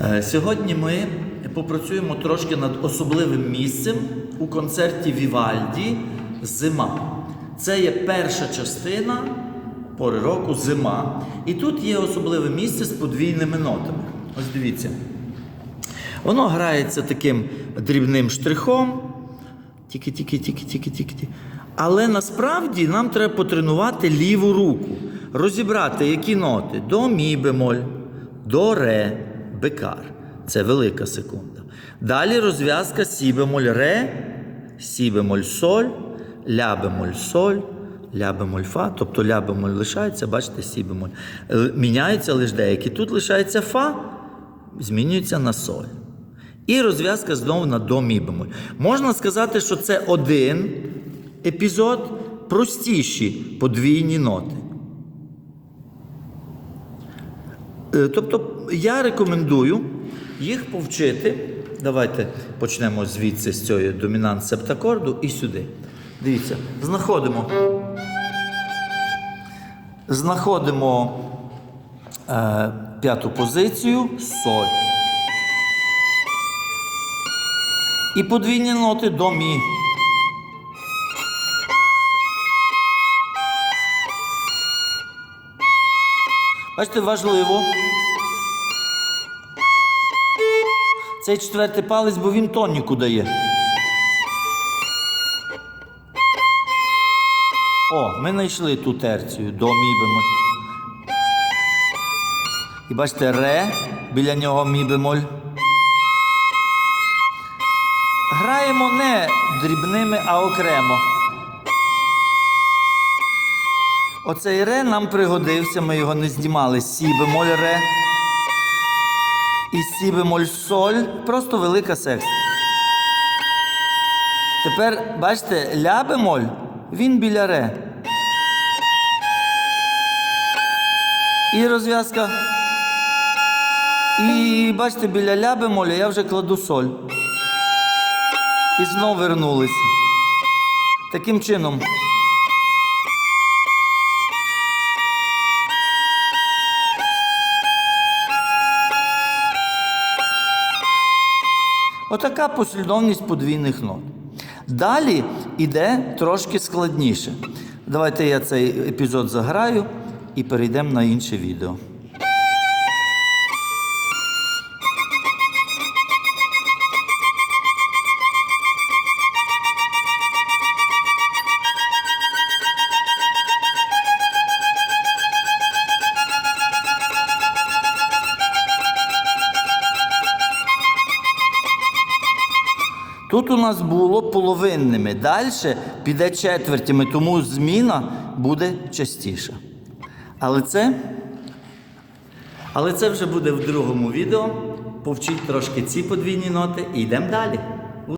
Е, Сьогодні ми попрацюємо трошки над особливим місцем у концерті Вівальді Зима. Це є перша частина пори року зима. І тут є особливе місце з подвійними нотами. Ось дивіться. Воно грається таким дрібним штрихом. Тільки, тільки, тільки, тільки, тільки. тільки. Але насправді нам треба потренувати ліву руку, розібрати, які ноти до мі бемоль, до ре, бекар. Це велика секунда. Далі розв'язка сі бемоль ре, сі бемоль соль, ля бемоль соль, ля бемоль фа, тобто ля бемоль лишається, бачите, сі бемоль. Міняються лише деякі. Тут лишається фа, змінюється на соль. І розв'язка знову на до мі бемоль. Можна сказати, що це один епізод, простіші подвійні ноти. Е, Тобто я рекомендую їх повчити. Давайте почнемо звідси з цієї домінант септакорду і сюди. Дивіться, знаходимо. Знаходимо е, п'яту позицію соль. І подвійні ноти до мі. Бачите, важливо. Цей четвертий палець, бо він тоніку дає. О, ми знайшли ту терцію до мі бемоль. І бачите, ре, біля нього мі бемоль. Граємо не дрібними, а окремо. Оцей ре нам пригодився, ми його не знімали. Сі бемоль ре. І сі бемоль соль. Просто велика секція. Тепер, бачите, ля бемоль, він біля ре. І розв'язка. І бачите, біля ля бемоля я вже кладу соль. І знов вернулися. Таким чином. Отака послідовність подвійних нот. Далі йде трошки складніше. Давайте я цей епізод заграю і перейдемо на інше відео. Тут у нас було половинними. Далі піде четвертями, тому зміна буде частіша. Але це, але це вже буде в другому відео. Повчіть трошки ці подвійні ноти і йдемо далі.